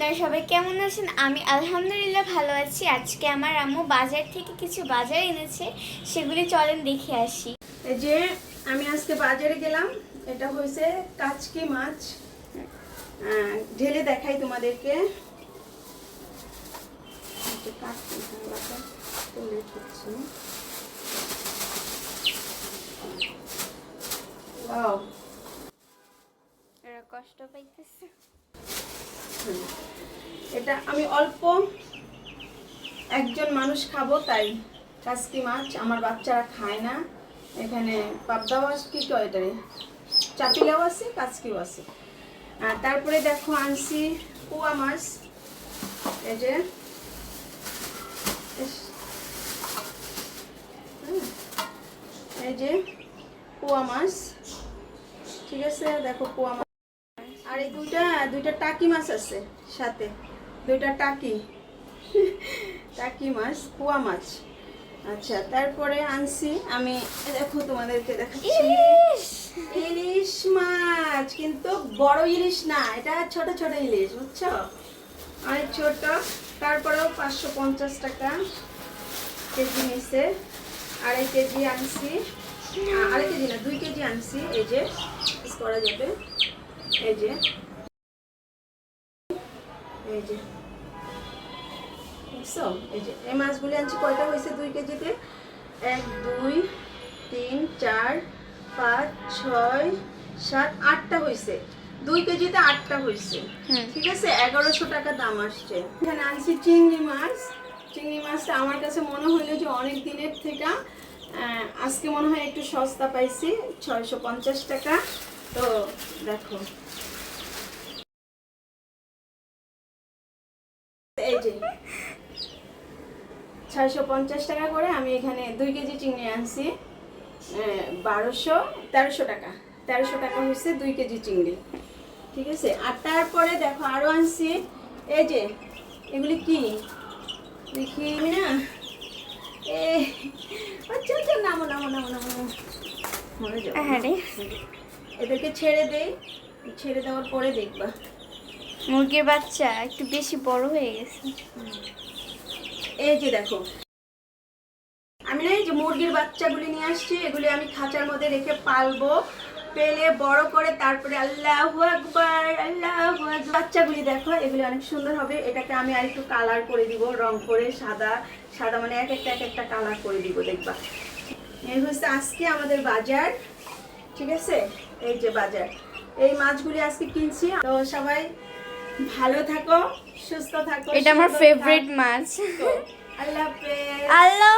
আপনারা সবাই কেমন আছেন? আমি আলহামদুলিল্লাহ ভালো আছি। আজকে আমার আম্মু বাজার থেকে কিছু বাজার এনেছে সেগুলি চলেন দেখে আসি। যে আমি আজকে বাজারে গেলাম। এটা হয়েছে কাচকি মাছ। ঢেলে দেখাই তোমাদেরকে। কষ্ট পাইতেছে। এটা আমি অল্প একজন মানুষ খাব, তাই কাসকি মাছ আমার বাচ্চারা খায় না। এখানে পাবদাও আছে, কি কয় এটারে? চাপিলাও আছে, কাচকিও আছে। তারপরে দেখো আনছি কুয়া মাছ। এই যে। এই যে কুয়া মাছ। ঠিক আছে, দেখো কুয়া মাছ। আর এই দুইটা দুইটা টাকি মাছ আছে সাথে। দুইটা টাকি। টাকি মাছ কুয়া মাছ। আচ্ছা তারপরে আনছি আমি দেখো তোমাদেরকে দেখাচ্ছি। ইলিশ! ইলিশ মাছ কিন্তু বড় ইলিশ না এটা ছোট ছোট ইলিশ বুঝছ? অনেক ছোট তারপরেও পাঁচশো পঞ্চাশ টাকা কেজি নিছে। আড়াই কেজি আনছি। আড়াই কেজি না দুই কেজি আনছি এই যে করা যাবে। এই যে এই যে। দেখছ এই যে এই মাছগুলি আনছি কয়টা হয়েছে দুই কেজিতে? এক দুই তিন চার পাঁচ ছয় সাত আটটা হয়েছে। দুই কেজিতে আটটা হয়েছে। ঠিক আছে? এগারোশো টাকা দাম আসছে। এখানে আনছি চিংড়ি মাছ। চিংড়ি মাছটা আমার কাছে মনে হইল যে অনেক দিনের থেকে আজকে মনে হয় একটু সস্তা পাইছি ছয়শো পঞ্চাশ টাকা। তো দেখো এই যে ছয়শো পঞ্চাশ টাকা করে আমি এখানে দুই কেজি চিংড়ি আনছি। বারোশো তেরোশো টাকা। তেরোশো টাকা হচ্ছে দুই কেজি চিংড়ি। ঠিক আছে? আর তারপরে দেখো আরও আনছি। এই যে এগুলি কি? দেখি না এ আচ্ছা আচ্ছা নামো নামো নামো নামো। হ্যাঁ রে। এদেরকে ছেড়ে দেই। ছেড়ে দেওয়ার পরে দেখবা। মুরগির বাচ্চা একটু বেশি বড় হয়ে গেছে। এই যে দেখো। আমি না এই যে মুরগির বাচ্চাগুলি নিয়ে আসছি, এগুলি আমি খাঁচার মধ্যে রেখে পালবো, পেলে বড় করে তারপরে আল্লাহ আকবার, আল্লাহ বাচ্চাগুলি দেখো, এগুলি অনেক সুন্দর হবে। এটাকে আমি আর একটু কালার করে দিব, রং করে সাদা সাদা মানে এক একটা এক একটা কালার করে দিব, দেখবা। এই হচ্ছে আজকে আমাদের বাজার, ঠিক আছে? এই যে বাজার। এই মাছগুলি আজকে কিনছি। তো সবাই ভালো থাকো সুস্থ থাকো এটা আমার ফেভারিট মাছ। আল্লাহ হাফেজ। আল্লাহ